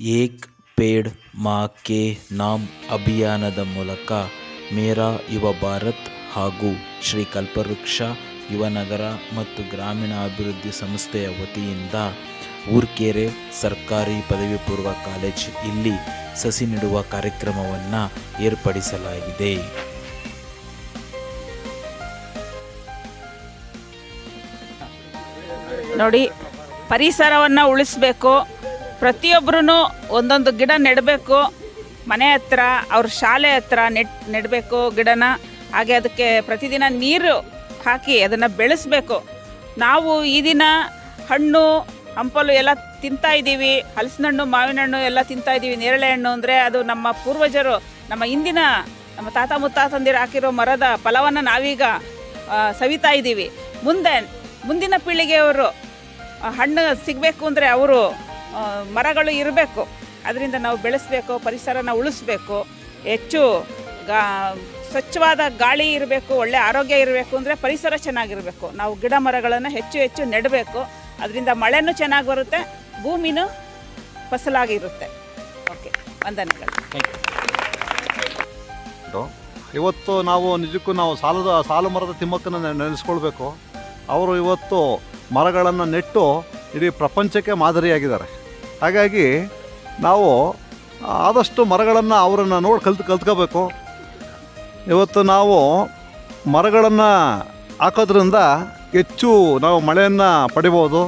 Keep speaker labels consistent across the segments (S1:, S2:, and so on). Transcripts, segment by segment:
S1: ಏಕ್ paid ಮಾ K ನಾಮ್ ಅಭಿಯಾನದ ಮೂಲಕ ಮೇರಾ ಯುವ ಭಾರತ್ ಹಾಗೂ ಶ್ರೀ ಕಲ್ಪವೃಕ್ಷ ಯುವನಗರ ಮತ್ತು ಗ್ರಾಮೀಣ ಅಭಿವೃದ್ಧಿ ಸಂಸ್ಥೆಯ ವತಿಯಿಂದ ಊರ್ಕೆರೆ ಸರ್ಕಾರಿ ಪದವಿ ಪೂರ್ವ ಕಾಲೇಜ್ ಇಲ್ಲಿ ಸಸಿ ನೆಡುವ ಕಾರ್ಯಕ್ರಮವನ್ನು ಏರ್ಪಡಿಸಲಾಗಿದೆ.
S2: ನೋಡಿ, ಪರಿಸರವನ್ನು ಉಳಿಸ್ಬೇಕು. ಪ್ರತಿಯೊಬ್ಬರೂ ಒಂದೊಂದು ಗಿಡ ನೆಡಬೇಕು. ಮನೆ ಹತ್ರ, ಅವ್ರ ಶಾಲೆ ಹತ್ರ ನೆಟ್, ನೆಡಬೇಕು ಗಿಡನ. ಹಾಗೆ ಅದಕ್ಕೆ ಪ್ರತಿದಿನ ನೀರು ಹಾಕಿ ಅದನ್ನು ಬೆಳೆಸಬೇಕು. ನಾವು ಈ ದಿನ ಹಣ್ಣು, ಹಂಪಲು ಎಲ್ಲ ತಿಂತಾ ಇದ್ದೀವಿ. ಹಲಸಿನ ಹಣ್ಣು ಮಾವಿನ ಹಣ್ಣು ಎಲ್ಲ ತಿಂತಾ ಇದ್ದೀವಿ. ನೇರಳೆ ಹಣ್ಣು ಅಂದರೆ ಅದು ನಮ್ಮ ಪೂರ್ವಜರು, ನಮ್ಮ ಹಿಂದಿನ, ನಮ್ಮ ತಾತ ಮುತ್ತಾತಂದಿರು ಹಾಕಿರೋ ಮರದ ಫಲವನ್ನು ನಾವೀಗ ಸವಿತಾ ಇದ್ದೀವಿ. ಮುಂದೆ, ಮುಂದಿನ ಪೀಳಿಗೆಯವರು ಹಣ್ಣು ಸಿಗಬೇಕು ಅಂದರೆ ಅವರು ಮರಗಳು ಇರಬೇಕು. ಅದರಿಂದ ನಾವು ಬೆಳೆಸಬೇಕು ಪರಿಸರನ ಉಳಿಸ್ಬೇಕು. ಹೆಚ್ಚು ಗಾ ಸ್ವಚ್ಛವಾದ ಗಾಳಿ ಇರಬೇಕು ಒಳ್ಳೆ ಆರೋಗ್ಯ ಇರಬೇಕು ಅಂದರೆ ಪರಿಸರ ಚೆನ್ನಾಗಿರಬೇಕು. ನಾವು ಗಿಡ ಮರಗಳನ್ನು ಹೆಚ್ಚು ಹೆಚ್ಚು ನೆಡಬೇಕು. ಅದರಿಂದ ಮಳೆನೂ ಚೆನ್ನಾಗಿ ಬರುತ್ತೆ ಭೂಮಿನೂ ಫಸಲಾಗಿರುತ್ತೆ. ಓಕೆ ವಂದನೆಗಳು.
S3: ಇವತ್ತು ನಾವು ನಿಜಕ್ಕೂ ನಾವು ಸಾಲದ ಸಾಲು ಮರದ ತಿಮ್ಮಕ್ಕನ್ನು ನೆನೆಸ್ಕೊಳ್ಬೇಕು. ಅವರು ಇವತ್ತು ಮರಗಳನ್ನು ನೆಟ್ಟು ಇಡೀ ಪ್ರಪಂಚಕ್ಕೆ ಮಾದರಿಯಾಗಿದ್ದಾರೆ. ಹಾಗಾಗಿ ನಾವು ಆದಷ್ಟು ಮರಗಳನ್ನು ಅವರನ್ನು ನೋಡಿ ಕಲ್ತು, ಕಲ್ತ್ಕೋಬೇಕು. ಇವತ್ತು ನಾವು ಮರಗಳನ್ನು ಹಾಕೋದ್ರಿಂದ ಹೆಚ್ಚು ನಾವು ಮಳೆಯನ್ನು ಪಡಿಬೋದು.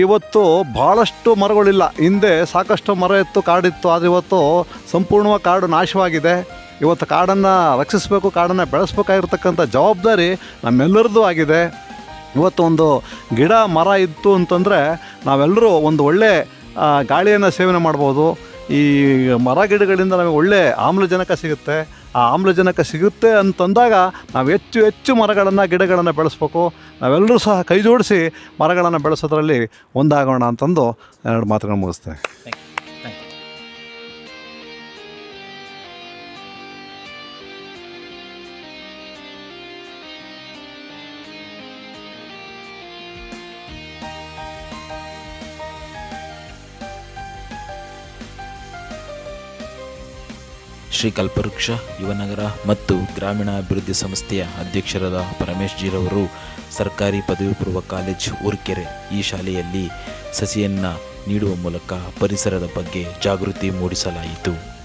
S3: ಇವತ್ತು ಭಾಳಷ್ಟು ಮರಗಳಿಲ್ಲ. ಹಿಂದೆ ಸಾಕಷ್ಟು ಮರ ಇತ್ತು ಕಾಡಿತ್ತು ಆದರೆ ಇವತ್ತು ಸಂಪೂರ್ಣವಾಗಿ ಕಾಡು ನಾಶವಾಗಿದೆ. ಇವತ್ತು ಕಾಡನ್ನು ರಕ್ಷಿಸಬೇಕು, ಕಾಡನ್ನು ಬೆಳೆಸ್ಬೇಕಾಗಿರ್ತಕ್ಕಂಥ ಜವಾಬ್ದಾರಿ ನಮ್ಮೆಲ್ಲರದ್ದು ಆಗಿದೆ. ಇವತ್ತು ಒಂದು ಗಿಡ, ಮರ ಇತ್ತು ಅಂತಂದರೆ ನಾವೆಲ್ಲರೂ ಒಂದು ಒಳ್ಳೆ ಗಾಳಿಯನ್ನು ಸೇವನೆ ಮಾಡ್ಬೋದು. ಈ ಮರ ಗಿಡಗಳಿಂದ ನಮಗೆ ಒಳ್ಳೆ ಆಮ್ಲಜನಕ ಸಿಗುತ್ತೆ. ಆ ಆಮ್ಲಜನಕ ಸಿಗುತ್ತೆ ಅಂತಂದಾಗ ನಾವು ಹೆಚ್ಚು ಹೆಚ್ಚು ಮರಗಳನ್ನು ಗಿಡಗಳನ್ನು ಬೆಳೆಸ್ಬೇಕು. ನಾವೆಲ್ಲರೂ ಸಹ ಕೈ ಜೋಡಿಸಿ ಮರಗಳನ್ನು ಬೆಳೆಸೋದ್ರಲ್ಲಿ ಒಂದಾಗೋಣ ಅಂತಂದು ಎರಡು ಮಾತುಗಳನ್ನು ಮುಗಿಸ್ತೇನೆ.
S1: ಶ್ರೀ ಕಲ್ಪವೃಕ್ಷ ಯುವನಗರ ಮತ್ತು ಗ್ರಾಮೀಣ ಅಭಿವೃದ್ಧಿ ಸಂಸ್ಥೆಯ ಅಧ್ಯಕ್ಷರಾದ ಪರಮೇಶ್ ಜೀರವರು ಸರ್ಕಾರಿ ಪದವಿ ಪೂರ್ವ ಕಾಲೇಜ್ ಊರ್ಕೆರೆ ಈ ಶಾಲೆಯಲ್ಲಿ ಸಸಿಯನ್ನು ನೀಡುವ ಮೂಲಕ ಪರಿಸರದ ಬಗ್ಗೆ ಜಾಗೃತಿ ಮೂಡಿಸಲಾಯಿತು.